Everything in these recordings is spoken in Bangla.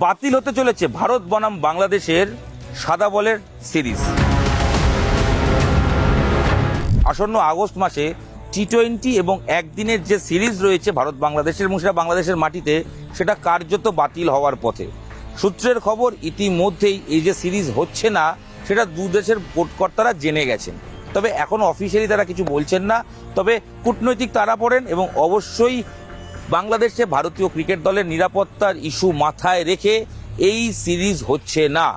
বাতিল হতে চলেছে ভারত বনাম বাংলাদেশের সাদা বলের সিরিজ। আসন্ন আগস্ট মাসে টি টোয়েন্টি এবং একদিনের যে সিরিজ রয়েছে ভারত বাংলাদেশের এবং সেটা বাংলাদেশের মাটিতে, সেটা কার্যত বাতিল হওয়ার পথে। সূত্রের খবর, ইতিমধ্যেই এই যে সিরিজ হচ্ছে না, সেটা দু দেশের কর্তারা জেনে গেছেন। তবে এখনও অফিসিয়ালি তারা কিছু বলছেন না। তবে কূটনৈতিক তারা পড়েন এবং অবশ্যই বাংলাদেশে ভারতীয় ক্রিকেট দলের নিরাপত্তার ইস্যু মাথায় রেখে এই সিরিজ হচ্ছে না।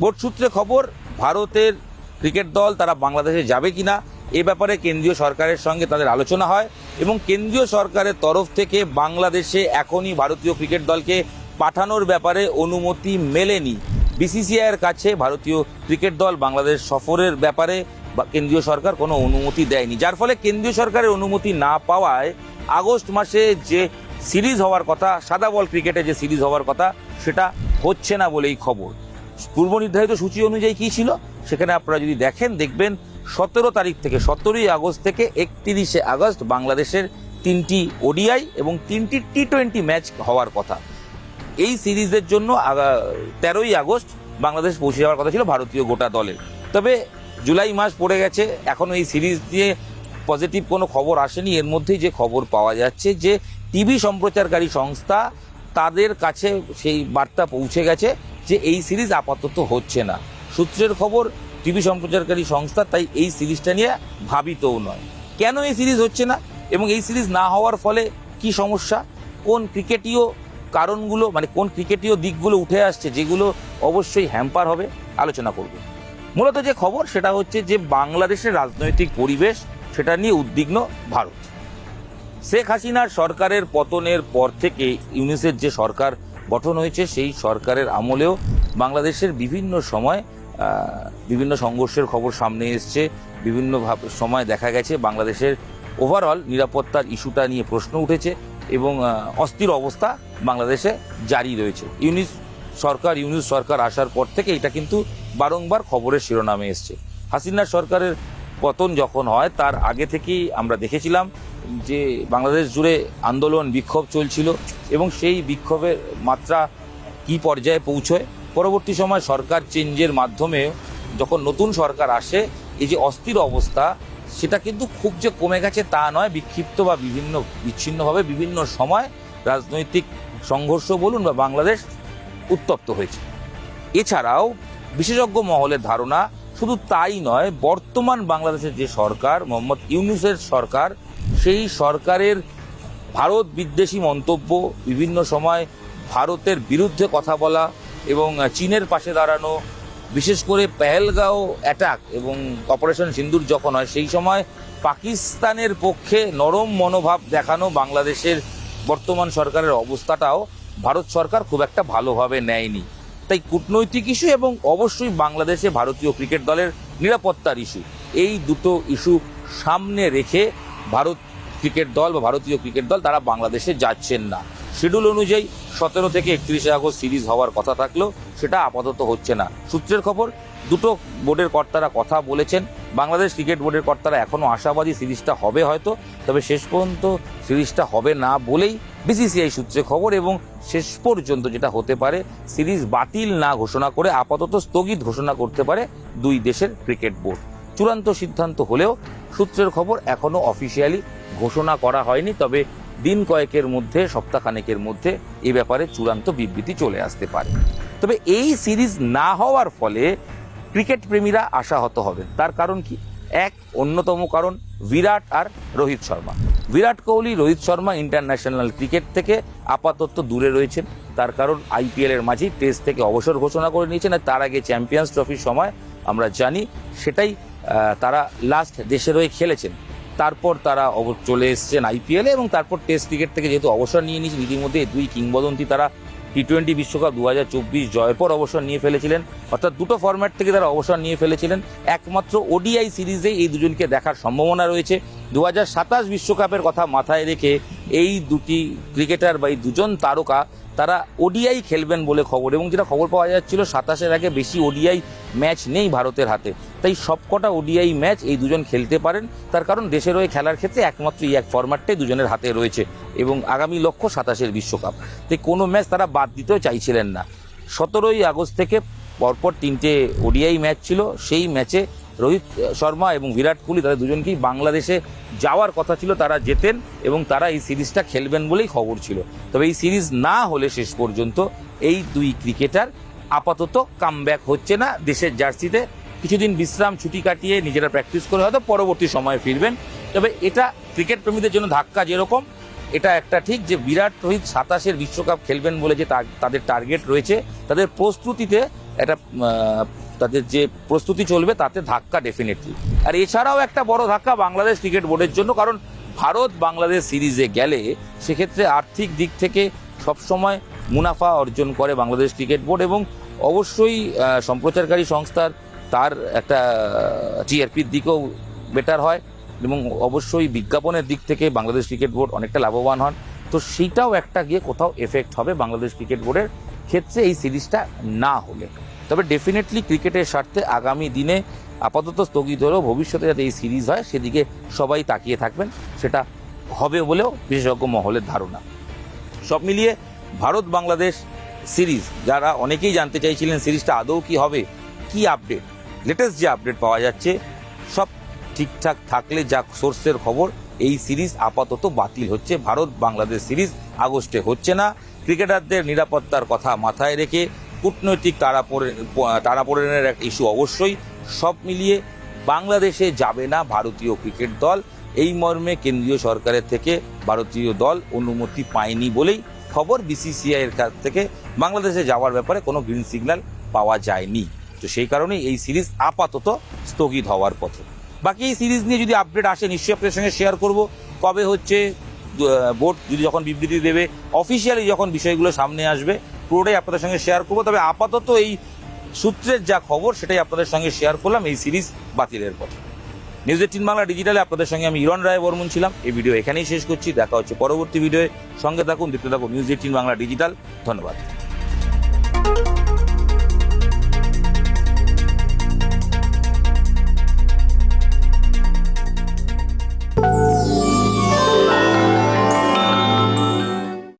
বোর্ড সূত্রে খবর, ভারতের ক্রিকেট দল তারা বাংলাদেশে যাবে কিনা, এ ব্যাপারে কেন্দ্রীয় সরকারের সঙ্গে তাদের আলোচনা হয় এবং কেন্দ্রীয় সরকারের তরফ থেকে বাংলাদেশে এখনই ভারতীয় ক্রিকেট দলকে পাঠানোর ব্যাপারে অনুমতি মেলেনি। বিসিসিআইয়ের কাছে ভারতীয় ক্রিকেট দল বাংলাদেশ সফরের ব্যাপারে বা কেন্দ্রীয় সরকার কোনো অনুমতি দেয়নি। যার ফলে কেন্দ্রীয় সরকারের অনুমতি না পাওয়ায় আগস্ট মাসে যে সিরিজ হওয়ার কথা, সাদা বল ক্রিকেটে যে সিরিজ হওয়ার কথা, সেটা হচ্ছে না বলেই খবর। পূর্ব নির্ধারিত সূচি অনুযায়ী কী ছিল, সেখানে আপনারা যদি দেখেন, দেখবেন সতেরো তারিখ থেকে, সতেরোই আগস্ট থেকে একত্রিশে আগস্ট বাংলাদেশের তিনটি ওডিআই এবং তিনটি টি টোয়েন্টি ম্যাচ হওয়ার কথা। এই সিরিজের জন্য তেরোই আগস্ট বাংলাদেশ পৌঁছে যাওয়ার কথা ছিল ভারতীয় গোটা দলের তবে জুলাই মাস পড়ে গেছে, এখনও এই সিরিজ দিয়ে পজিটিভ কোনো খবর আসেনি। এর মধ্যেই যে খবর পাওয়া যাচ্ছে যে, টিভি সম্প্রচারকারী সংস্থা তাদের কাছে সেই বার্তা পৌঁছে গেছে যে, এই সিরিজ আপাতত হচ্ছে না। সূত্রের খবর, টিভি সম্প্রচারকারী সংস্থা তাই এই সিরিজটা নিয়ে ভাবিতও নয়। কেন এই সিরিজ হচ্ছে না এবং এই সিরিজ না হওয়ার ফলে কি সমস্যা? কোন ক্রিকেটীয় কারণগুলো মানে কোন ক্রিকেটীয় দিকগুলো উঠে আসছে যেগুলো অবশ্যই হ্যাম্পার হবে? আলোচনা করব। মূলত যে খবর, সেটা হচ্ছে যে বাংলাদেশের রাজনৈতিক পরিবেশ, সেটা নিয়ে উদ্বিগ্ন ভারত। শেখ হাসিনার সরকারের পতনের পর থেকে ইউনিসের যে সরকার গঠন হয়েছে, সেই সরকারের আমলেও বাংলাদেশের বিভিন্ন সময় বিভিন্ন সংঘর্ষের খবর সামনে এসছে। বিভিন্নভাবে সময় দেখা গেছে বাংলাদেশের ওভারঅল নিরাপত্তার ইস্যুটা নিয়ে প্রশ্ন উঠেছে এবং অস্থির অবস্থা বাংলাদেশে জারি রয়েছে। ইউনিস সরকার ইউনিস সরকার আসার পর থেকে এটা কিন্তু বারংবার খবরের শিরোনামে এসছে। হাসিনার সরকারের পতন যখন হয়, তার আগে থেকেই আমরা দেখেছিলাম যে বাংলাদেশ জুড়ে আন্দোলন, বিক্ষোভ চলছিল এবং সেই বিক্ষোভের মাত্রা কি পর্যায়ে পৌঁছয়? পরবর্তী সময় সরকার চেঞ্জের মাধ্যমে যখন নতুন সরকার আসে, এই যে অস্থির অবস্থা, সেটা কিন্তু খুব যে কমে গেছে তা নয়। বিক্ষিপ্ত বা বিভিন্ন, বিচ্ছিন্নভাবে বিভিন্ন সময় রাজনৈতিক সংঘর্ষ বলুন বা বাংলাদেশ উত্তপ্ত হয়েছে। এছাড়াও বিশেষজ্ঞ মহলের ধারণা, শুধু তাই নয়, বর্তমান বাংলাদেশের যে সরকার, মোহাম্মদ ইউনুসের সরকার, সেই সরকারের ভারত বিদ্বেষী মন্তব্য, বিভিন্ন সময় ভারতের বিরুদ্ধে কথা বলা এবং চীনের পাশে দাঁড়ানো, বিশেষ করে পেহেলগাঁও অ্যাটাক এবং অপারেশন সিন্দুর যখন হয়, সেই সময় পাকিস্তানের পক্ষে নরম মনোভাব দেখানো বাংলাদেশের বর্তমান সরকারের অবস্থাটাও ভারত সরকার খুব একটা ভালোভাবে নেয়নি। তাই কূটনৈতিক ইস্যু এবং অবশ্যই বাংলাদেশে ভারতীয় ক্রিকেট দলের নিরাপত্তার ইস্যু এই দুটো ইস্যু সামনে রেখে ভারত ক্রিকেট দল বা ভারতীয় ক্রিকেট দল তারা বাংলাদেশে যাচ্ছেন না। শিডিউল অনুযায়ী সতেরো থেকে একত্রিশে আগস্ট সিরিজ হওয়ার কথা থাকলেও সেটা আপাতত হচ্ছে না। সূত্রের খবর দুটো বোর্ডের কর্তারা কথা বলেছেন। বাংলাদেশ ক্রিকেট বোর্ডের কর্তারা এখনও আশাবাদী সিরিজটা হবে হয়তো, তবে শেষ পর্যন্ত সিরিজটা হবে না বলেই বিসিসিআই সূত্রে খবর এবং শেষ পর্যন্ত যেটা হতে পারে, সিরিজ বাতিল না ঘোষণা করে আপাতত স্থগিত ঘোষণা করতে পারে দুই দেশের ক্রিকেট বোর্ড। চূড়ান্ত সিদ্ধান্ত হলেও সূত্রের খবর এখনও অফিসিয়ালি ঘোষণা করা হয়নি, তবে দিন কয়েকের মধ্যে, সপ্তাহখানেকের মধ্যে এ ব্যাপারে চূড়ান্ত বিবৃতি চলে আসতে পারে। তবে এই সিরিজ না হওয়ার ফলে ক্রিকেট প্রেমীরা আশাহত হবেন তার কারণ কি? এক, অন্যতম কারণ বিরাট আর রোহিত শর্মা। বিরাট কোহলি, রোহিত শর্মা ইন্টারন্যাশনাল ক্রিকেট থেকে আপাতত দূরে রয়েছেন। তার কারণ আইপিএল এর মাঝেই টেস্ট থেকে অবসর ঘোষণা করে নিয়েছেন আর তার আগে চ্যাম্পিয়ন্স ট্রফির সময় আমরা জানি, সেটাই তারা লাস্ট দেশের হয়ে খেলেছেন। তারপর তারা চলে এসছেন আইপিএলে এবং তারপর টেস্ট ক্রিকেট থেকে যেহেতু অবসর নিয়ে নিয়েছেন, ইতিমধ্যে দুই কিংবদন্তি তারা টি টোয়েন্টি বিশ্বকাপ দু হাজার চব্বিশ জয়ের পর অবসর নিয়ে ফেলেছিলেন। অর্থাৎ দুটো ফরম্যাট থেকে তারা অবসর নিয়ে ফেলেছিলেন। একমাত্র ওডিআই সিরিজে এই দুজনকে দেখার সম্ভাবনা রয়েছে। দু বিশ্বকাপের কথা মাথায় রেখে এই দুটি ক্রিকেটার বা এই দুজন তারকা, তারা ওডিআই খেলবেন বলে খবর এবং যেটা খবর পাওয়া যাচ্ছিল, সাতাশের আগে বেশি ওডিআই ম্যাচ নেই ভারতের হাতে। তাই সবকটা ওডিআই ম্যাচ এই দুজন খেলতে পারেন। তার কারণ দেশের হয়ে খেলার ক্ষেত্রে একমাত্র এই এক ফরম্যাটটাই দুজনের হাতে রয়েছে এবং আগামী লক্ষ্য সাতাশের বিশ্বকাপ। তাই কোনো ম্যাচ তারা বাদ দিতেও চাইছিলেন না। সতেরোই আগস্ট থেকে পরপর তিনটে ওডিআই ম্যাচ ছিল। সেই ম্যাচে রোহিত শর্মা এবং বিরাট কোহলি তাদের দুজনকেই বাংলাদেশে যাওয়ার কথা ছিল, তারা যেতেন এবং তারা এই সিরিজটা খেলবেন বলেই খবর ছিল। তবে এই সিরিজ না হলে শেষ পর্যন্ত এই দুই ক্রিকেটার আপাতত কামব্যাক হচ্ছে না দেশের জার্সিতে। কিছুদিন বিশ্রাম, ছুটি কাটিয়ে নিজেরা প্র্যাকটিস করে হয়তো পরবর্তী সময়ে ফিরবেন। তবে এটা ক্রিকেট প্রেমীদের জন্য ধাক্কা যেরকম, এটা একটা ঠিক যে বিরাট, রোহিত সাতাশের বিশ্বকাপ খেলবেন বলে যে তাদের টার্গেট রয়েছে, তাদের প্রস্তুতিতে একটা তাদের যে প্রস্তুতি চলবে তাতে ধাক্কা ডেফিনেটলি আর এছাড়াও একটা বড় ধাক্কা বাংলাদেশ ক্রিকেট বোর্ডের জন্য, কারণ ভারত বাংলাদেশ সিরিজে গেলে সেক্ষেত্রে আর্থিক দিক থেকে সবসময় মুনাফা অর্জন করে বাংলাদেশ ক্রিকেট বোর্ড এবং অবশ্যই সম্প্রচারকারী সংস্থার তার একটা টিআরপির দিকেও বেটার হয় এবং অবশ্যই বিজ্ঞাপনের দিক থেকে বাংলাদেশ ক্রিকেট বোর্ড অনেকটা লাভবান হন। তো সেইটাও একটা গিয়ে কোথাও এফেক্ট হবে বাংলাদেশ ক্রিকেট বোর্ডের। ক্ষেত্রে এই সিরিজটা না হলে। তবে ডেফিনেটলি ক্রিকেটের স্বার্থে আগামী দিনে আপাতত স্থগিত হলেও ভবিষ্যতে যাতে এই সিরিজ হয়, সেদিকে সবাই তাকিয়ে থাকবেন। সেটা হবে বলেও বিশেষজ্ঞ মহলের ধারণা। সব মিলিয়ে ভারত বাংলাদেশ সিরিজ, যারা অনেকেই জানতে চাইছিলেন সিরিজটা আদৌ কি হবে, কি আপডেট লেটেস্ট যে আপডেট পাওয়া যাচ্ছে, সব ঠিকঠাক থাকলে যা সোর্সের খবর, এই সিরিজ আপাতত বাতিল হচ্ছে। ভারত বাংলাদেশ সিরিজ আগস্টে হচ্ছে না। ক্রিকেটারদের নিরাপত্তার কথা মাথায় রেখে কূটনৈতিক তারাপোড়েনের এক ইস্যু অবশ্যই সব মিলিয়ে বাংলাদেশে যাবে না ভারতীয় ক্রিকেট দল। এই মর্মে কেন্দ্রীয় সরকারের থেকে ভারতীয় দল অনুমতি পায়নি বলেই খবর বিসিসিআই এর কাছ থেকে। বাংলাদেশে যাওয়ার ব্যাপারে কোনো গ্রিন সিগন্যাল পাওয়া যায়নি। তো সেই কারণেই এই সিরিজ আপাতত স্থগিত হওয়ার পথে। বাকি এই সিরিজ নিয়ে যদি আপডেট আসে, নিশ্চয়ই আপনাদের সঙ্গে শেয়ার করব। কবে হচ্ছে বোর্ড যদি যখন বিবৃতি দেবে অফিসিয়ালি যখন বিষয়গুলো সামনে আসবে, পুরোটাই আপনাদের সঙ্গে শেয়ার করব। তবে আপাতত এই সূত্রের যা খবর, সেটাই আপনাদের সঙ্গে শেয়ার করলাম। এই সিরিজ বাতিলের পথে নিউজ এইটিন বাংলা ডিজিটালে আপনাদের সঙ্গে আমি ইরন রায় বর্মন ছিলাম। এই ভিডিও এখানেই শেষ করছি। দেখা হচ্ছে পরবর্তী ভিডিওয়ে সঙ্গে থাকুন, দেখতে থাকুন নিউজ এইটিন বাংলা ডিজিটাল ধন্যবাদ।